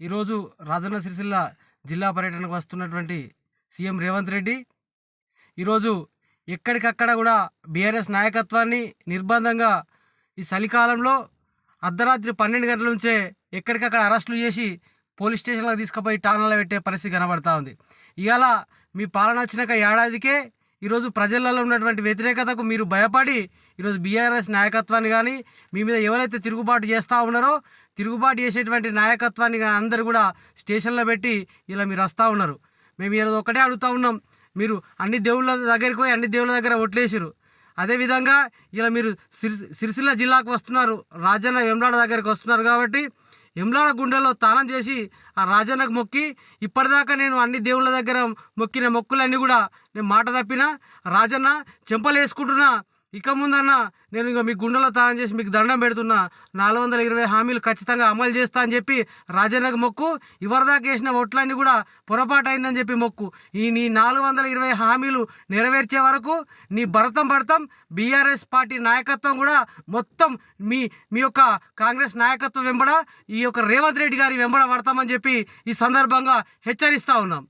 ఈరోజు రాజన్న సిరిసిల్ల జిల్లా పర్యటనకు వస్తున్నటువంటి సీఎం రేవంత్ రెడ్డి ఈరోజు ఎక్కడికక్కడ కూడా బీఆర్ఎస్ నాయకత్వాన్ని నిర్బంధంగా ఈ చలికాలంలో అర్ధరాత్రి పన్నెండు గంటల నుంచే ఎక్కడికక్కడ అరెస్టులు చేసి పోలీస్ స్టేషన్లకు తీసుకుపోయి టానాలో పెట్టే పరిస్థితి కనబడతా ఉంది. ఇవాళ మీ పాలన వచ్చినాక ఏడాదికే ఈరోజు ప్రజలలో ఉన్నటువంటి వ్యతిరేకతకు మీరు భయపడి ఈరోజు బీఆర్ఎస్ నాయకత్వాన్ని కానీ మీ మీద ఎవరైతే తిరుగుబాటు చేస్తూ ఉన్నారో తిరుగుబాటు చేసేటువంటి నాయకత్వాన్ని కానీ అందరూ కూడా స్టేషన్లో పెట్టి ఇలా మీరు వస్తూ ఉన్నారు. మేము ఈరోజు ఒకటే అడుగుతూ ఉన్నాం. మీరు అన్ని దేవుళ్ళ దగ్గరికి పోయి అన్ని దేవుళ్ళ దగ్గర ఒట్లేసిరు అదేవిధంగా ఇలా మీరు సిరి సిరిసిల్ల జిల్లాకు వస్తున్నారు. రాజన్న వెమ్లాడ దగ్గరికి వస్తున్నారు కాబట్టి వెమ్లాడ గుండెలో తానం చేసి ఆ రాజన్నకు మొక్కి ఇప్పటిదాకా నేను అన్ని దేవుళ్ళ దగ్గర మొక్కిన మొక్కులన్నీ కూడా నేను మాట తప్పిన రాజన్న చెంపలు వేసుకుంటున్నా ఇక ముందన్న నేను ఇంకా మీ గుండెలో తానం చేసి మీకు దండం పెడుతున్నా. నాలుగు వందల ఇరవై హామీలు ఖచ్చితంగా అమలు చేస్తా అని చెప్పి రాజన్నకు మొక్కు ఇవరిదాకా వేసిన ఓట్లన్నీ కూడా పొరపాటు అయిందని చెప్పి మొక్కు. ఈ నీ నాలుగు వందల ఇరవై హామీలు నెరవేర్చే వరకు నీ భరతం భరతం బీఆర్ఎస్ పార్టీ నాయకత్వం కూడా మొత్తం మీ మీ యొక్క కాంగ్రెస్ నాయకత్వం వెంబడ ఈ యొక్క రేవంత్ రెడ్డి గారి వెంబడ పడతామని చెప్పి ఈ సందర్భంగా హెచ్చరిస్తూ ఉన్నాం.